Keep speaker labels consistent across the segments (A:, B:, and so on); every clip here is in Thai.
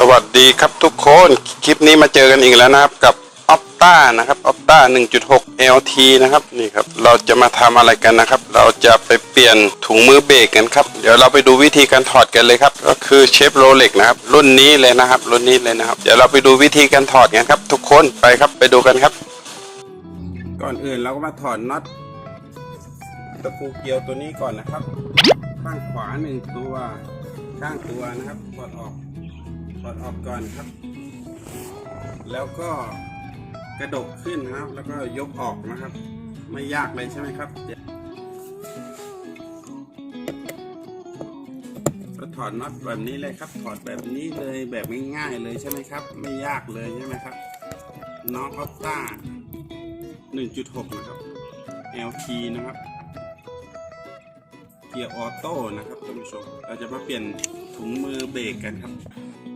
A: สวัสดีครับทุกคน คลิปนี้มาเจอกันอีกแล้วนะครับ กับ Opta นะครับ Opta 1.6 LT นะครับนี่ครับ เราจะมาทำอะไรกันนะครับ เราจะไปเปลี่ยนถุงมือเบรกกันครับ เดี๋ยวเราไปดูวิธีการถอดกันเลยครับ ก็คือเชฟโรเล็กนะครับ รุ่นนี้เลยนะครับ รุ่นนี้เลยนะครับ เดี๋ยวเราไปดูวิธีการถอดกันครับ ทุกคนไปครับไปดูกันครับ ก่อนอื่นเราก็มาถอดน็อตตะปูเกียวตัวนี้ก่อนนะครับ ข้างขวาหนึ่งตัว ข้างตัวนะครับถอดออก ดออกก่อนครับ แล้วก็กระดกขึ้นนะครับ แล้วก็ยกออกนะครับ ไม่ยากเลยใช่ไหมครับเดี๋ยวก็ถอดน็อตแบบนี้เลยครับ ถอดแบบนี้เลยแบบง่ายๆเลยใช่ไหมครับ ไม่ยากเลยใช่ไหมครับ น้องออฟต้า1.6 นะครับ LT นะครับเกียร์ออโต้นะครับท่านผู้ชมเราจะมาเปลี่ยนถุงมือเบรกกันครับ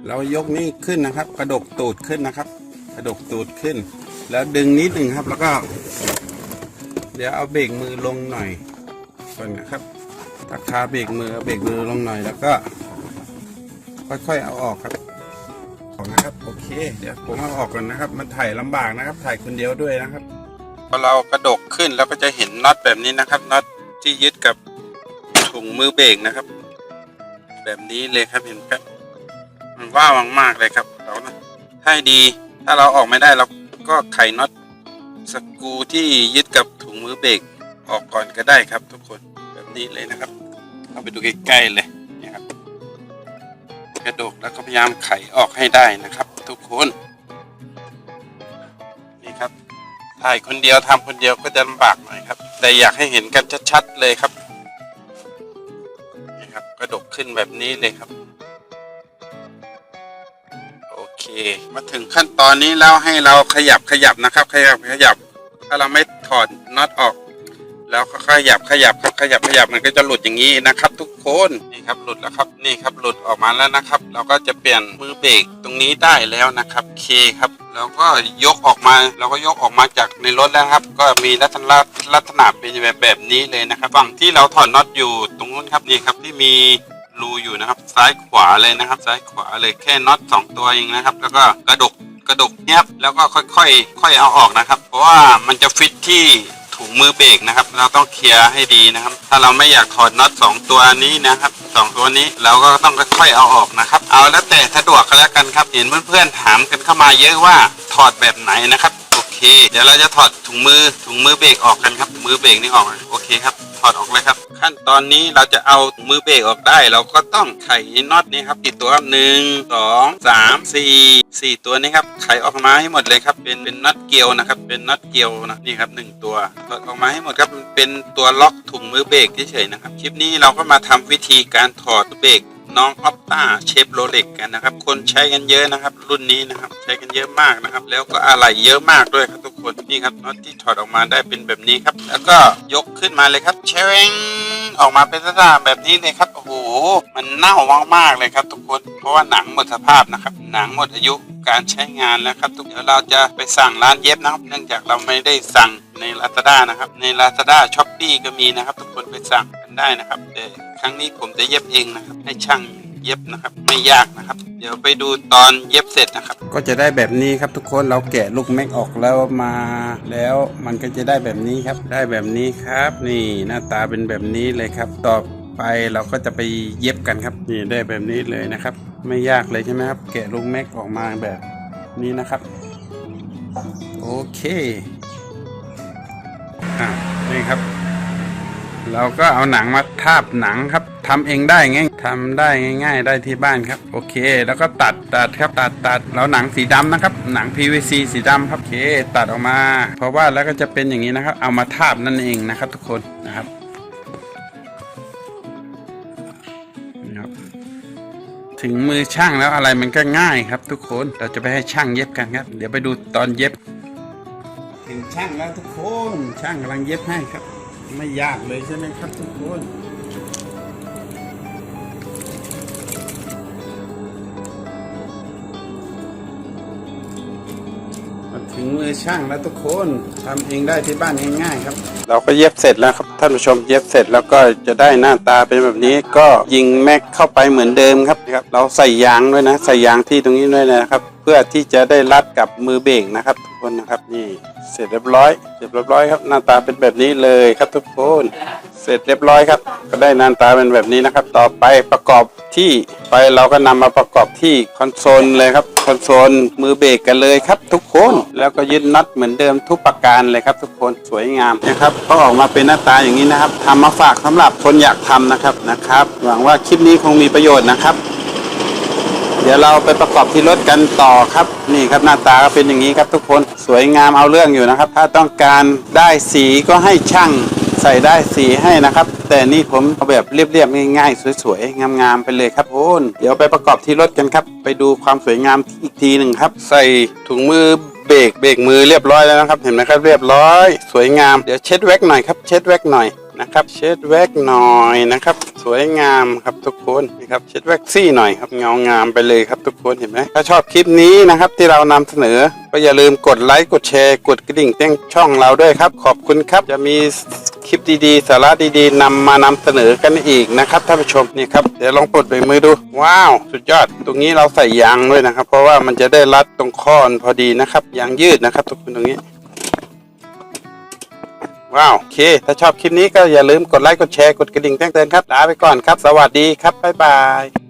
A: เรายกนี่ขึ้นนะครับ กระดกตูดขึ้นนะครับ กระดกตูดขึ้น แล้วดึงนิดหนึ่งครับ แล้วก็ เดี๋ยวเอาเบรกมือลงหน่อยก่อนนะครับตักคาเบรกมือเอาเบรกมือลงหน่อยแล้วก็ ค่อยๆเอาออกครับออกนะครับ โอเค เดี๋ยวผมเอาออกก่อนนะครับ มันถ่ายลำบากนะครับ ถ่ายคนเดียวด้วยนะครับพอเรากระดกขึ้นแล้วก็จะเห็นน็อตแบบนี้นะครับน็อตที่ยึดกับถุงมือเบรกนะครับ แบบนี้เลยครับเห็นครับมัน ว่าวมากๆเลยครับเรานะให้ดี ถ้าเราออกไม่ได้เราก็ไขน็อตสกูที่ยึดกับถุงมือเบรกออกก่อนก็ได้ครับทุกคนแบบนี้เลยนะครับเอาไปดูใกล้ๆเลยนี่ยครับกระดกแล้วก็พยายามไขออกให้ได้นะครับ ทุกคนนี่ครับถ่ายคนเดียวทำคนเดียวก็จะลำบากหน่อยครับ แต่อยากให้เห็นกันชัดๆเลยครับนี่ครับ กระดกขึ้นแบบนี้เลยครับ มาถึงขั้นตอนนี้แล้วให้เราขยับขยับนะครับ ขยับขยับ ถ้าเราไม่ถอดน็อตออก แล้วก็ขยับขยับครับขยับขยับมันก็จะหลุดอย่างนี้นะครับ ทุกคนนี่ครับหลุดแล้วครับนี่ครับหลุดออกมาแล้วนะครับ เราก็จะเปลี่ยนมือเบรกตรงนี้ได้แล้วนะครับเคครับแล้วก็ยกออกมาเราก็ยกออกมาจากในรถแล้วครับ ก็มีลักษณะลักษณะเป็นแบบแบบนี้เลยนะครับฝั่งที่เราถอดน็อตอยู่ตรงนู้นครับนี่ครับที่มี รูอยู่นะครับ ซ้ายขวาเลยนะครับ ซ้ายขวาเลยแค่น็อตสองตัวเองนะครับ แล้วก็กระดกกระดกเนี้ยบแล้วก็ค่อยๆค่อยเอาออกนะครับ เพราะว่ามันจะฟิตที่ถุงมือเบรกนะครับ เราต้องเคลียร์ให้ดีนะครับ ถ้าเราไม่อยากถอดน็อตสองตัวนี้นะครับสองตัวนี้เราก็ต้องค่อยๆเอาออกนะครับ เอาแล้วแต่สะดวกก็แล้วกันครับ เห็นเพื่อนๆถามกันเข้ามาเยอะว่าถอดแบบไหนนะครับ เคเดี๋ยวเราจะถอดถุงมือถุงมือเบรกออกกันครับมือเบรกนี่ออกโอเคครับถอดออกเลยครับ ขั้นตอนนี้เราจะเอามือเบรกออกได้ เราก็ต้องไขน็อตนี่ครับกี่ตัวครับหนึ่งสองสามสี่สี่ตัวนี้ครับไขออกมาให้หมดเลยครับ เป็นเป็นน็อตเกลียวนะครับ เป็นน็อตเกลียวนะนี่ครับหนึ่งตัวถอดออกมาให้หมดครับเป็นตัวล็อกถุงมือเบรกเฉยๆนะครับ คลิปนี้เราก็มาทำวิธีการถอดเบรก น้องออปต้าเชฟโรเล็กกันนะครับ คนใช้กันเยอะนะครับ รุ่นนี้นะครับ ใช้กันเยอะมากนะครับ แล้วก็อะไหล่เยอะมากด้วยครับทุกคนนี่ครับน็อตที่ถอดออกมาได้เป็นแบบนี้ครับ แล้วก็ยกขึ้นมาเลยครับเชงออกมาเป็นลักษณะแบบนี้เลยครับโอ้โหมันเน่ามากๆเลยครับทุกคน เพราะว่าหนังหมดสภาพนะครับ หนังหมดอายุ การใช้งานแล้วครับทุกเดี๋ยวเราจะไปสั่งร้านเย็บนะครับ เนื่องจากเราไม่ได้สั่งใน Lazada นะครับ ใน Lazada s h o p e e ก็มีนะครับ ทุกคนไปสั่งกันได้นะครับแต่ครั้งนี้ผมจะเย็บเองนะครับ ให้ช่างเย็บนะครับไม่ยากนะครับ เดี๋ยวไปดูตอนเย็บเสร็จนะครับ ก็จะได้แบบนี้ครับทุกคนเราแกะลูกแม็กออกแล้วมาแล้วมันก็จะได้แบบนี้ครับ ได้แบบนี้ครับ นี่หน้าตาเป็นแบบนี้เลยครับ ต่อไปเราก็จะไปเย็บกันครับ นี่ได้แบบนี้เลยนะครับ ไม่ยากเลยใช่ไหมครับ แกะลูกแม็กออกมาแบบนี้นะครับ โอเคอะนี่ครับ เราก็เอาหนังมาทาบหนังครับทำเองได้ง่ายทำได้ง่าย ๆ ได้ที่บ้านครับ โอเค แล้วก็ตัดตัดครับตัดตัดแล้วหนังสีดำนะครับ หนัง PVC สีดำครับโอเค ตัดออกมา เพราะว่าแล้วก็จะเป็นอย่างนี้นะครับ เอามาทาบนั่นเองนะครับ ทุกคนนะครับ ถึงมือช่างแล้วอะไรมันก็ง่ายครับทุกคนเราจะไปให้ช่างเย็บกันครับ เดี๋ยวไปดูตอนเย็บ ถึงช่างแล้วทุกคนช่างกำลังเย็บให้ครับ ไม่ยากเลยใช่ไหมครับทุกคน ถึงมือช่างแล้วทุกคนทำเองได้ที่บ้านง่ายๆครับ เราก็เย็บเสร็จแล้วครับท่านผู้ชมเย็บเสร็จแล้วก็จะได้หน้าตาเป็นแบบนี้ก็ยิงแม็กเข้าไปเหมือนเดิมครับนะครับ เราใส่ยางด้วยนะ ใส่ยางที่ตรงนี้ด้วยนะครับ พื่อที่จะได้รัดกับมือเบรกนะครับ ทุกคนนะครับนี่เสร็จเรียบร้อยเสร็จเรียบร้อยครับหน้าตาเป็นแบบนี้เลยครับทุกคน เสร็จเรียบร้อยครับ ก็ได้หน้าตาเป็นแบบนี้นะครับ ต่อไปประกอบที่ไปเราก็นำมาประกอบที่คอนโซลเลยครับคอนโซลมือเบรกกันเลยครับ ทุกคนแล้วก็ยึดน็อตเหมือนเดิมทุกประการเลยครับ ทุกคนสวยงามนะครับก็ออกมาเป็นหน้าตาอย่างนี้นะครับทำมาฝากสำหรับคนอยากทำนะครับนะครับ หวังว่าคลิปนี้คงมีประโยชน์นะครับ ดี๋ยวเราไปประกอบที่รถกันต่อครับ นี่ครับหน้าตาก็เป็นอย่างนี้ครับทุกคนสวยงามเอาเรื่องอยู่นะครับ ถ้าต้องการได้สีก็ให้ช่างใส่ได้สีให้นะครับ แต่นี่ผมเอาแบบเรียบๆง่ายๆสวยๆงามๆไปเลยครับโอนเดี๋ยวไปประกอบที่รถกันครับ ไปดูความสวยงามอีกทีหนึ่งครับ ใส่ถุงมือเบรกเบรกมือเรียบร้อยแล้วนะครับ เห็นไหมครับเรียบร้อย สวยงามเดี๋ยวเช็ดแว็กหน่อยครับเช็ดแว็กหน่อย นะครับ เช็ดแว็กหน่อยนะครับ สวยงามครับทุกคนนี่ครับเช็ดแว็กซี่หน่อยครับเงางามไปเลยครับทุกคนเห็นไหมถ้าชอบคลิปนี้นะครับที่เรานำเสนอ ก็อย่าลืมกดไลค์กดแชร์ กดกระดิ่งแจ้งช่องเราด้วยครับ ขอบคุณครับจะมีคลิปดีๆ สาระดีๆนำมานำเสนอกันอีกนะครับท่านผู้ชมนี่ครับเดี๋ยวลองปลดเบมือดู ว้าว สุดยอด ตรงนี้เราใส่ยางด้วยนะครับ เพราะว่ามันจะได้รัดตรงข้อพอดีนะครับยางยืดนะครับ ทุกคนตรงนี้ ว้าวโอเค ถ้าชอบคลิปนี้ก็อย่าลืมกดไลค์ กดแชร์ กดกระดิ่งแจ้งเตือนครับลาไปก่อนครับ สวัสดีครับ บ๊ายบาย